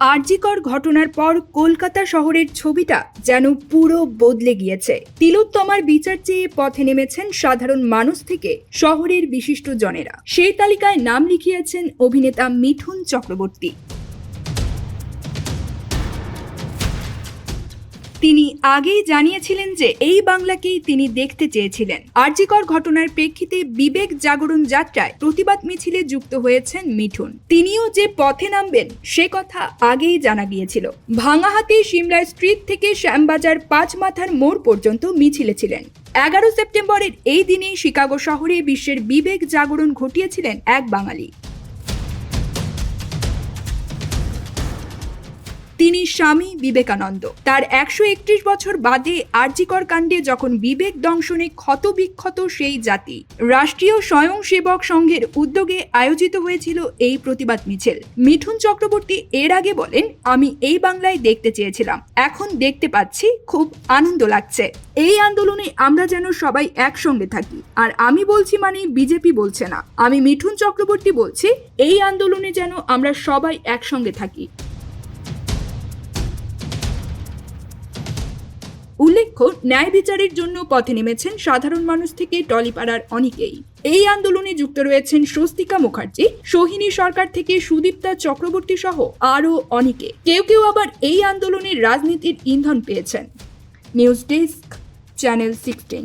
আরজিকর ঘটনার পর কলকাতা শহরের ছবিটা যেন পুরো বদলে গিয়েছে। তিলোত্তমার বিচার চেয়ে পথে নেমেছেন সাধারণ মানুষ থেকে শহরের বিশিষ্ট জনেরা। সেই তালিকায় নাম লিখিয়েছেন অভিনেতা মিথুন চক্রবর্তী। তিনি আগেই জানিয়েছিলেন যে এই বাংলাকেই তিনি দেখতে চেয়েছিলেন। আরজিকর ঘটনার প্রেক্ষিতে বিবেক জাগরণ যাত্রায় প্রতিবাদ মিছিলে যুক্ত হয়েছেন মিঠুন। তিনিও যে পথে নামবেন, সে কথা আগেই জানা গিয়েছিল। ভাঙাহাতি সিমলা স্ট্রিট থেকে শ্যামবাজার পাঁচ মাথার মোড় পর্যন্ত মিছিলে ছিলেন। এগারো সেপ্টেম্বরের এই দিনেই শিকাগো শহরে বিশ্বের বিবেক জাগরণ ঘটিয়েছিলেন এক বাঙালি। তিনি স্বামী বিবেকানন্দ। তার একশো একত্রিশ বছর বাদে আরজিকর কাণ্ডে যখন বিবেক দংশনে ক্ষতবিক্ষত সেই জাতি, রাষ্ট্রীয় স্বয়ংসেবক সংঘের উদ্যোগে আয়োজিত হয়েছিল এই প্রতিবাদ মিছিল। মিঠুন চক্রবর্তী এর আগে বলেন, আমি এই বাংলায় দেখতে চেয়েছিলাম। এখন দেখতে পাচ্ছি, খুব আনন্দ লাগছে। এই আন্দোলনে আমরা যেন সবাই একসঙ্গে থাকি। আর আমি বলছি মানে বিজেপি বলছে না। আমি মিঠুন চক্রবর্তী বলছি, এই আন্দোলনে যেন আমরা সবাই একসঙ্গে থাকি। ন্যায় বিচারের জন্য পথে নেমেছেন সাধারণ মানুষ থেকে টলিপাড়ার অনেকেই। এই আন্দোলনে যুক্ত রয়েছেন স্বস্তিকা মুখার্জি, সোহিনী সরকার থেকে সুদীপ্তা চক্রবর্তী সহ আরও অনেকে। কেউ কেউ আবার এই আন্দোলনের রাজনীতির ইন্ধন পেয়েছেন। News desk, channel sixteen.